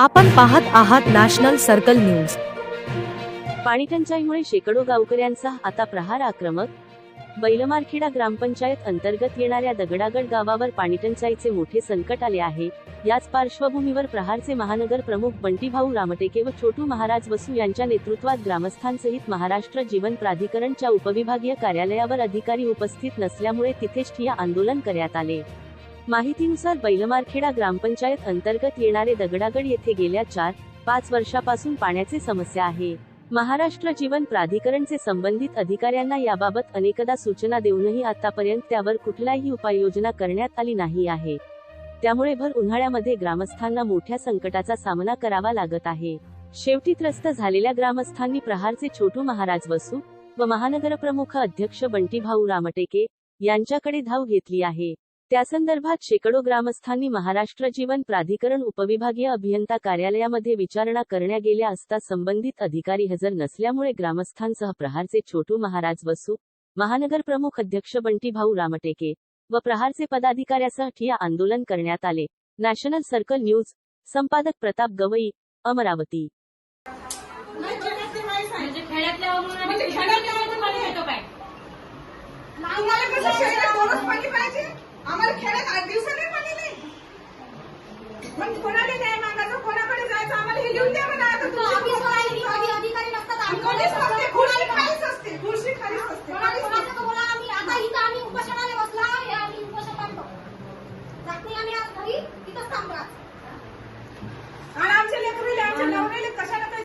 आपण पाहत आहात नॅशनल सर्कल न्यूज. पाणी टंचाईमुळे शेकडो गावकऱ्यांचा आता प्रहार आक्रमक. बैलमारखेडा ग्रामपंचायत अंतर्गत येणाऱ्या दगडागड गावावर पाणीटंचाईचे मोठे संकट आले आहे. याच पार्श्वभूमीवर प्रहारचे महानगर प्रमुख बंटीभाऊ रामटेके व छोटू महाराज वसू यांच्या नेतृत्वात ग्रामस्थांसहित महाराष्ट्र जीवन प्राधिकरणच्या उपविभागीय कार्यालयावर अधिकारी उपस्थित नसल्यामुळे तिथेच ठिय्या आंदोलन करण्यात आले. माहितीनुसार बैलमारखेडा ग्रामपंचायत अंतर्गत येणारे दगडागड येथे गेल्या चार पाच वर्षापासून पाण्याची समस्या आहे. महाराष्ट्र जीवन प्राधिकरणचे संबंधित अधिकाऱ्यांना याबाबत अनेकदा सूचना देऊनही आतापर्यंत त्यावर कुठलाही उपाययोजना करण्यात आली नाही आहे. त्यामुळे भर उन्हाळ्यामध्ये ग्रामस्थांना मोठ्या संकटाचा सामना करावा लागत आहे. शेवटी त्रस्त झालेल्या ग्रामस्थांनी प्रहारचे छोटू महाराज वसू व महानगरप्रमुख अध्यक्ष बंटीभाऊ रामटेके यांच्याकडे धाव घेतली आहे. त्यासंदर्भात शेकडो ग्रामस्थांनी महाराष्ट्र जीवन प्राधिकरण उपविभागीय अभियंता कार्यालयामध्ये विचारणा करण्या गेल्या असता संबंधित अधिकारी हजर नसल्यामुळे ग्रामस्थांसह प्रहारचे छोटू महाराज वसू महानगर प्रमुख अध्यक्ष बंटीभाऊ रामटेके व प्रहारचे पदाधिकाऱ्यासह ठिय्या आंदोलन करण्यात आले. नॅशनल सर्कल न्यूज संपादक प्रताप गवई अमरावती. म्हणजे आम्हाला खेळत आठ दिवसांनी पाणी नाही. पण कोणाला न्याय मागायचं कोणाकडे जायचं आम्हाला हे लिहून द्या म्हणा आता तुमच्या-